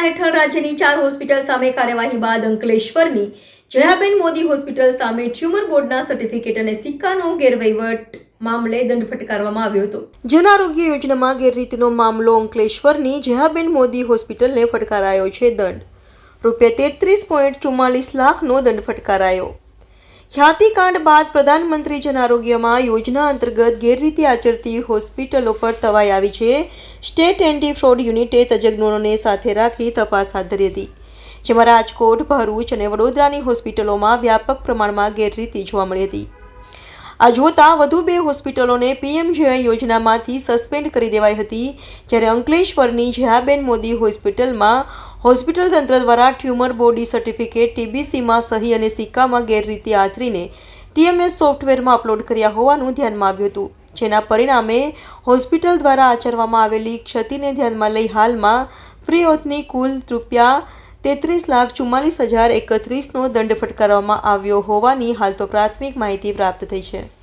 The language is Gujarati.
યોજના હેઠળ રાજ્યની ચાર હોસ્પિટલ સામે કાર્યવાહી બાદ અંકલેશ્વરની જયાબેન મોદી હોસ્પિટલ સામે ટ્યુમર બોર્ડના સર્ટિફિકેટ અને સિક્કાનો ગેરવહીવટ મામલે દંડ ફટકારવામાં આવ્યો હતો. જન આરોગ્ય યોજનામાં ગેરરીતિનો મામલો અંકલેશ્વરની જયાબેન મોદી હોસ્પિટલને ફટકારાયો છે દંડ. રૂપિયા તેત્રીસ પોઈન્ટ ચુમ્માલીસ લાખનો દંડ ફટકારાયો. ખ્યાતિકાંડ બાદ પ્રધાનમંત્રી જન આરોગ્યમાં યોજના અંતર્ગત ગેરરીતિ આચરતી હોસ્પિટલો પર તવાઈ આવી છે. સ્ટેટ એન્ટી ફ્રોડ યુનિટે તજજ્ઞોને સાથે રાખી તપાસ હાથ ધરી હતી. જેમાં રાજકોટ, ભરૂચ અને વડોદરાની હોસ્પિટલોમાં વ્યાપક પ્રમાણમાં ગેરરીતિ જોવા મળી હતી. આ જોતા વધુ બે હોસ્પિટલોને પીએમજેઆઈ યોજનામાંથી સસ્પેન્ડ કરી દેવાઈ હતી, જ્યારે અંકલેશ્વરની જયાબેન મોદી હોસ્પિટલમાં હોસ્પિટલ તંત્ર દ્વારા ટ્યુમર બોડી સર્ટિફિકેટ ટીબીસીમાં સહી અને સિક્કામાં ગેરરીતિ આચરીને ટીએમએસ સોફ્ટવેરમાં અપલોડ કર્યા હોવાનું ધ્યાનમાં આવ્યું હતું. જેના પરિણામે હોસ્પિટલ દ્વારા આચરવામાં આવેલી ક્ષતિને ધ્યાનમાં લઈ હાલમાં ફ્રી ઓથની કુલ રૂપિયા તેત્રીસ લાખ ચુમ્માલીસ હજાર એકત્રીસનો દંડ ફટકારવામાં આવ્યો હોવાની હાલ તો પ્રાથમિક માહિતી પ્રાપ્ત થઈ છે.